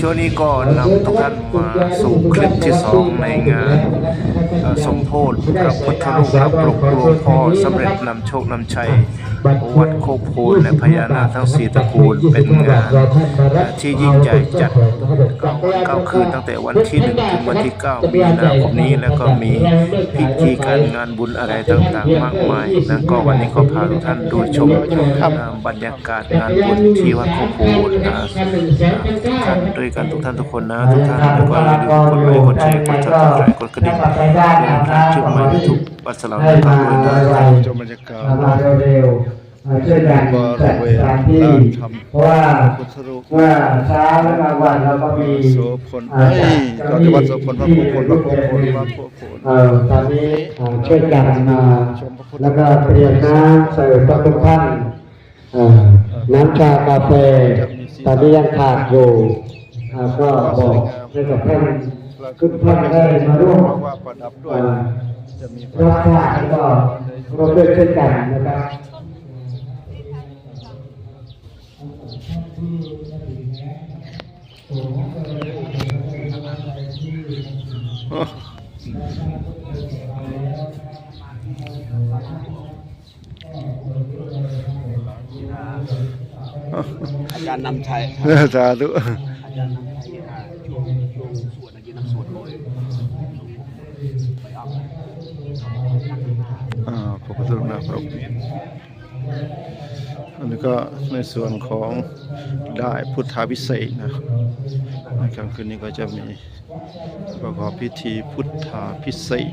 ช่วงนี้ก็นำทุกท่านมาสู่คลิปที่สองในงานเอ่อสมโพธิพระพุทธรูปพรับปลุกหลวงพ่อสำเร็จนำโชคนำชัยวัดโคกโพนและพญานาคทั้งสี่ตระกูลเป็นงานที่ยิ่งใหญ่จัดเก้าคืนตั้งแต่วันที่หนึ่งถึงวันที่เก้ามีนาคมนี้แล้วก็มีพิธีการงานบุญอะไรต่างๆ มากมายนะก็วันนี้ก็พาทุกท่านดูชมบรรยากาศงานบุญที่วัดโคกโพนนะกันด้วยกันทุกท่านทุกคนนะทุกท่านแล้วก็อย่าลืมกดไลค์กดแชร์กดซับสไครต์กดกระดิ่งเพื่อการจุดหมายทุกวัดสลามนะครับด้วยนะชมบรรยากาศมาเร็วๆมาช่วยกันจัดสถานที่เพราะว่าพุทธรูปเมื่อเช้าและกลางวันเราก็มีโสพลเอ้ยก็ที่วัดโสพลพระโพพลพระโพพลพระโพพลเออตอนนี้อ่าช่วยกันมาแล้วก็เตรียมน้ำใส่พระทุกท่านเอ่อน้ำชากาแฟ ตอนนี้ยังขาดอยู่ก็บอกให้กับท่านทุกท่านได้มาร่วมเพราะว่าประดับด้วยอ่าจะมีรับทราบแล้วก็ร่วมด้วยช่วยกันนะครับอาจารย์นำชัยสาธุอาจารย์นำชัยอ่าช่วงช่วงสวดเมื่อกี้น้ำสวดโรยไปเอาอ่าพระพุทธรูปนาคปรกอันนี้ก็ในส่วนของได้พุทธาพิเศษกนะในค่ำคืนนี้ก็จะมีประกอบพิธีพุทธาพิเศษ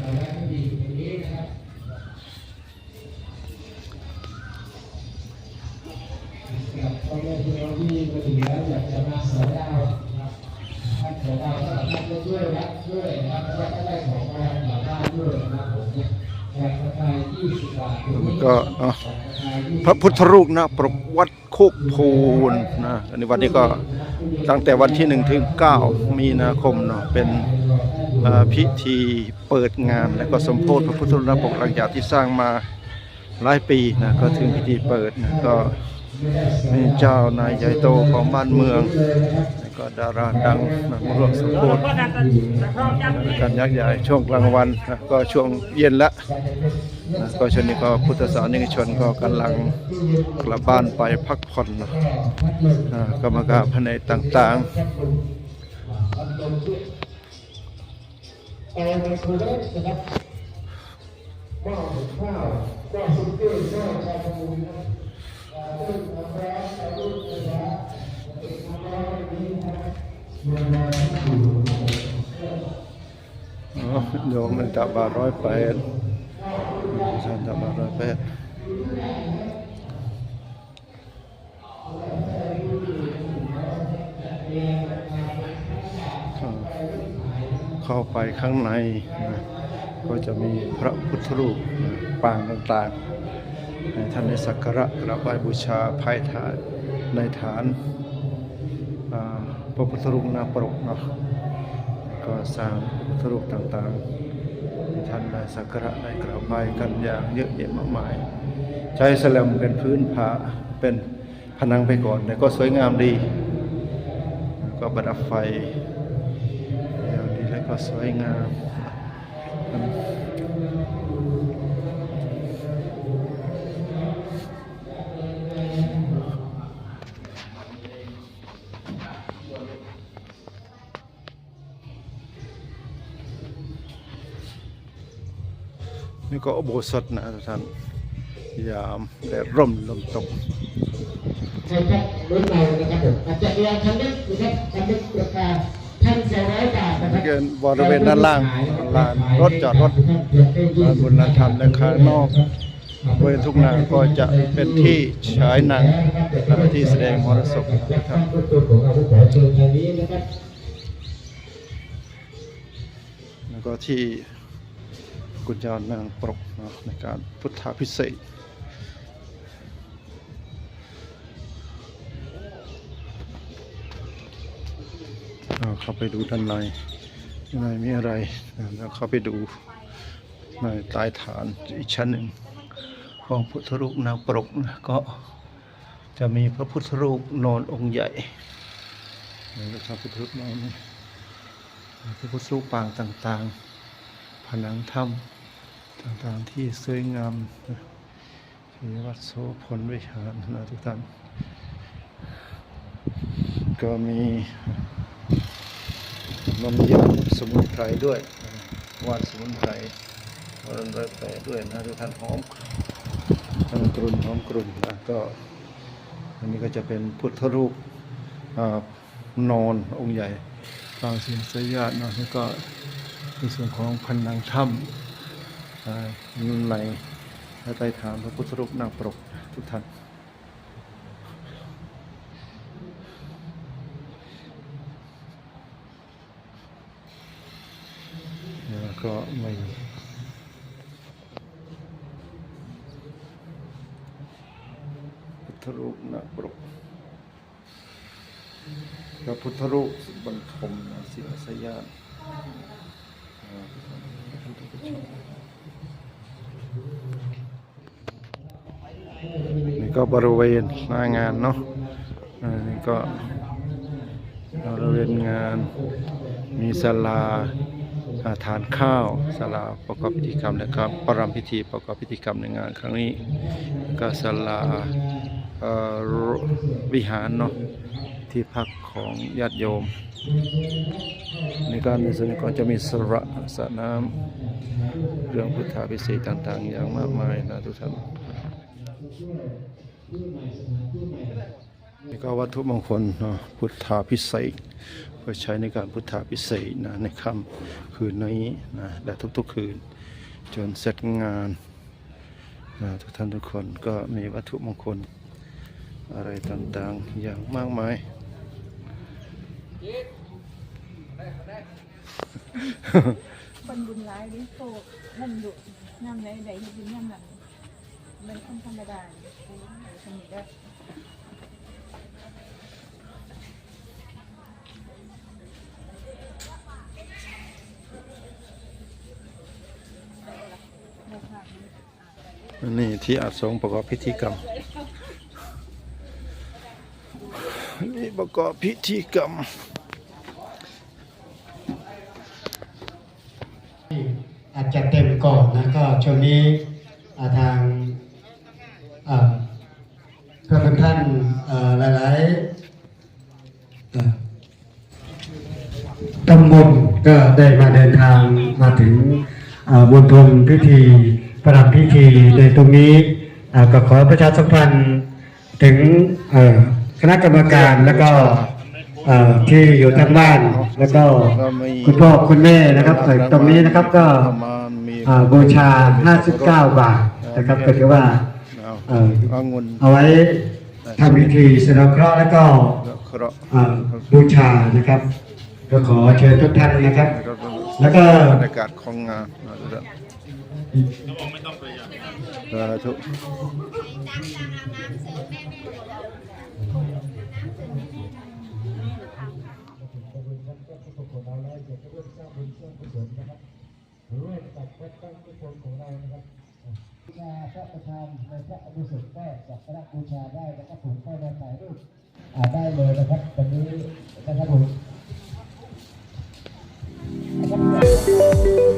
ก็เอ่ อพระพุทธรูปนะปรกวัดโคกโพนนะอันนี้วันนี้ก็ตั้งแต่วันที่หนึ่งถึงเก้ามีนาคมเนาะเป็นพิธีเปิดงาน และก็สมโพธิพระพุทธรูปปกหลังจากที่สร้างมาหลายปีนะก็ถึงพิธีเปิดนะก็มีเจ้านายใหญ่โตของบ้านเมือง แล้วก็ดาราดังมาร่วมสมโพธิการยักษ์ใหญ่ช่วงกลางวันนะก็ช่วงเย็นละนะก็ช่วงนี้ก็พุทธศาสนิกชนก็กำลังกลับบ้านไปพักผ่อนนะกรรมการภายในต่างเอาในครูเล็กนะครับหม้อหุงข้าวหม้อซุปเปอร์หม้อชาบูนะครับอ่าซึ่งน้ำร้อนชาบูนะรับน้ำร้นอันนี้นะ โยมมันจับบาร้อยแปดฉันจับบาร้อยแปดเข้าไปข้างในนะก็จะมีพระพุทธรูปนะปางต่างๆให้ท่านได้สักการะกราบไหว้บูชาภายฐานในฐาน พระพุทธรูปนาปรกเนาะก็สร้างพระพุทธรูปต่างๆท่านได้สักการะได้กราบไหว้กันอย่างเยอะแยะมากมาย ใช้สแลมเป็นพื้นผาเป็นผนังไปก่อนแต่ก็สวยงามดี ก็ประดับไฟอย่างดีแล้วก็สวยงาม นี่ก็อุโบสถนะท่านยามแดดร่มลมตกใช่ครับรถเรานะครับผมอาจจะเรียนคันเล็กนะครับคันเล็กราคาพันสองร้อยบาทนะครับบริเวณด้านล่างลานรถจอดรถลานบุญลานธรรมและข้างนอกบริเวณทุ่งนาก็จะเป็นที่ฉายหนังและที่แสดงมรสพนะครับแล้วก็ที่ กุญยานางปรกในการพุทธาพิเศษเราเข้าไปดูด้านในด้านในมีอะไรนะแล้วเข้าไปดูในใต้ฐานอีกชั้นหนึ่งของพุทธรูปนางปรกนะก็จะมีพระพุทธรูปนอนองค์ใหญ่นรับพระพุทธรูปนอนพระพุทธรูปปางต่าง ๆ ผนังถ้ำต่างๆที่สวยงามที่วัดโสพลวิหารนะทุกท่าน ก็มีนมยำสมุนไพรด้วยวานสมุนไพรวานไรแปรด้วยนะทุกท่านหอมหอมกรุ่นหอมกรุ่นนะก็อันนี้ก็จะเป็นพุทธรูปอนอนองค์ใหญ่ปางเสิงสยาดเนะแล้วก็ ในส่วนของพันนังถ้ำอ่าในและใต้ฐานพระพุทธรูปนางปรกทุกท่านแล้วก็ไม่พุทธรูปนาปรกพระพุทธรูปบรรทมนะศิลสยาน นี่ก็บริเวณหน้างานเนาะนี่ก็บริเวณงานมีศาลาอ่าทานข้าวศาลาประกอบพิธีกรรมนะครับ ประรำพิธีประกอบพิธีกรรมในงานครั้งนี้ก็ศาลาวิหารเนาะ ที่พักของญาติโยม ในการในส่วนนี้ก็จะมีสระสระน้ำเรื่องพุทธาพิเศษต่างๆ อย่างมากมายนะทุกท่านนี่ก็วัตถุมงคลนะพุทธาพิเศษเพื่อใช้ในการพุทธาพิเศษนะในค่ำคืนนี้นะและทุกๆคืน จนเสร็จงานนะทุกท่านทุกคนก็มีวัตถุมงคลอะไรต่างๆอย่างมากมาย คนบุญร้ายหรือโศกมันดุน้ำไหนไหนที่บุญน้ำหนักมันคนธรรมดาสนิทได้นี่ที่อาสงประกอบพิธีกรรม นี่ประกอบพิธีกรรมอาจจะเต็มก่อนนะก็ช่วงนี้อ่าทางอ่าเพื่อนท่านหลายๆตำบลก็ได้มาเดินทางมาถึงบนทนพิธีประดับพิธีในตรงนี้ก็ขอประชาสัมพันธ์ถึง คณะกรรมการแล้วก็เอ่อที่อยู่ทางบ้านแล้วก็คุณพ่อคุณแม่นะครับส่วนตรงนี้นะครับก็ประมาณมีอ่าบูชา 59 บาทนะครับก็ถือว่าเอาเอ่อองุ่นเอาไว้ทำพิธีสะเดาะเคราะห์แล้วก็และเคราะห์อ่าบูชานะครับ ก็ขอเชิญทุกท่านนะครับ แล้วก็บรรยากาศของงาน ร่วมกับวัพระประธานในพระอนุสุขก็สักการบูชาได้นะครับผมก็มาถ่ายรูปได้เลยนะรับวันระคม